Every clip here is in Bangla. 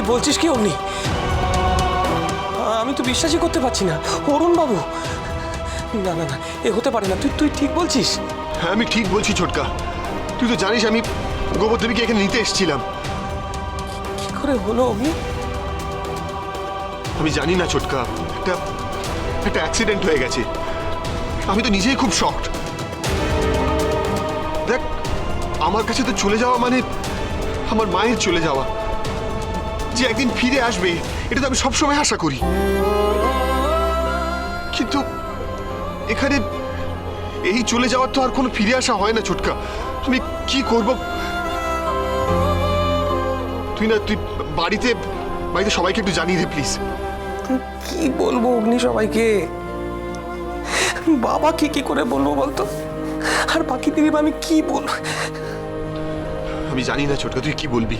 কি বলছিস কি অগ্নি আমি তো বিশ্বাসই করতে পারছি না। অরুণ বাবু না না না এ হতে পারে না। তুই তুই ঠিক বলছিস? হ্যাঁ আমি ঠিক বলছি ছোটকা। তুই তো জানিস আমি গোবর্ধনীকে এখানে নিতে এসেছিলাম। কি করে হলো অগ্নি আমি জানি না ছোটকা একটা একটা অ্যাক্সিডেন্ট হয়ে গেছে। আমি তো নিজেই খুব শকড দেখ আমার কাছে তো চলে যাওয়া মানে আমার মায়ের চলে যাওয়া। যে একদিন ফিরে আসবে এটা তো আমি সবসময় আশা করি। কিন্তু এখানে এই চলে যাওয়ার তো আর কোনো ফিরে আসা হয় না ছোটকা। আমি কি করব? তুই না তুই বাড়িতে বাড়িতে সবাইকে একটু জানিয়ে দে প্লিজ কি বলব অগ্নি সবাইকে? বাবাকে কি করে বলব বলতো? আর বাকি দিদি আমি কি বলব? আমি জানি না ছোটকা তুই কি বলবি?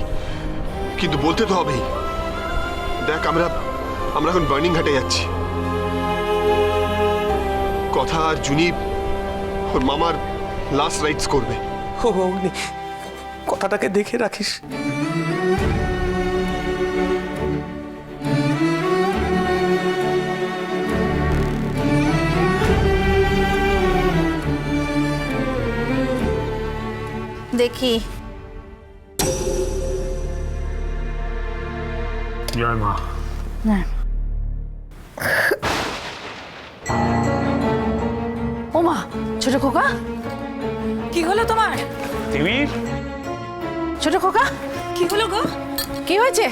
কিন্তু বলতে তো হবেই। দেখ আমরা আমরা এখন বার্নিং ঘাটে যাচ্ছি। কথা আর জুনি ওর মামার লাস্ট রাইটস করবে। ও অগ্নি কথাটাকে দেখে রাখিস। দেখি জয় মা ওমা ছোট খোকা কি হলো তোমার? তিমির ছোট খোকা কি হলো গো? কি হয়েছে?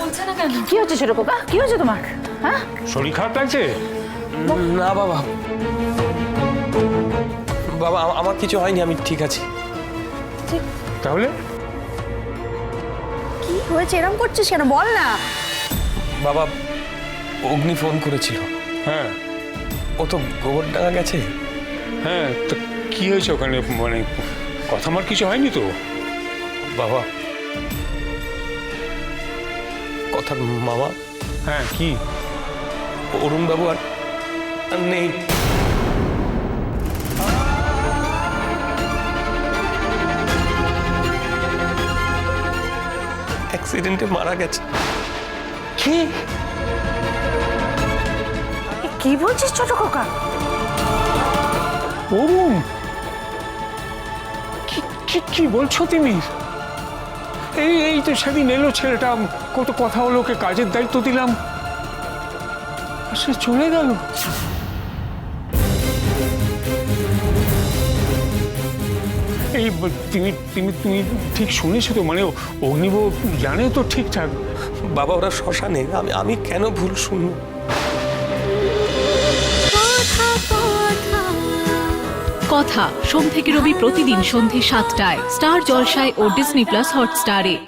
বলছে না কেন? কি হচ্ছে ছোট খোকা কি হয়েছে তোমার? হ্যাঁ? শরীর খারাপ লাগছে? না বাবা। বাবা আমার কিছু হয়নি আমি ঠিক আছি। তাহলে? হয়েছে? এরকম করছিস কেন? বল না। বাবা অগ্নি ফোন করেছিল। হ্যাঁ। ও তো গোবরডাঙ্গা গেছে। হ্যাঁ তো কি হয়েছে ওখানে? মানে কথা আমার কিছু হয়নি তো? বাবা কথার মামা? হ্যাঁ কি? অরুণ বাবু আর আর নেই। অ্যাক্সিডেন্টে মারা গেছে। কি? কি বলছিস ছোট খোকা? অরুণ! কি কি- কি বলছো তুমি? এই এই তো সেদিন এলো ছেলেটা কত কথা হলো ওকে কাজের দায়িত্ব দিলাম। সে চলে গেল। এই তুমি তুমি তুমি ঠিক শুনেছো তো? মানে অগ্নিব জানে তো ঠিকঠাক। বাবা ওরা শ্মশানে। আমি আমি কেন ভুল শুনব? কথা সোম থেকে রবি প্রতিদিন সন্ধে সাতটায়। স্টার জলসায় ও ডিসনি প্লাস হটস্টারে।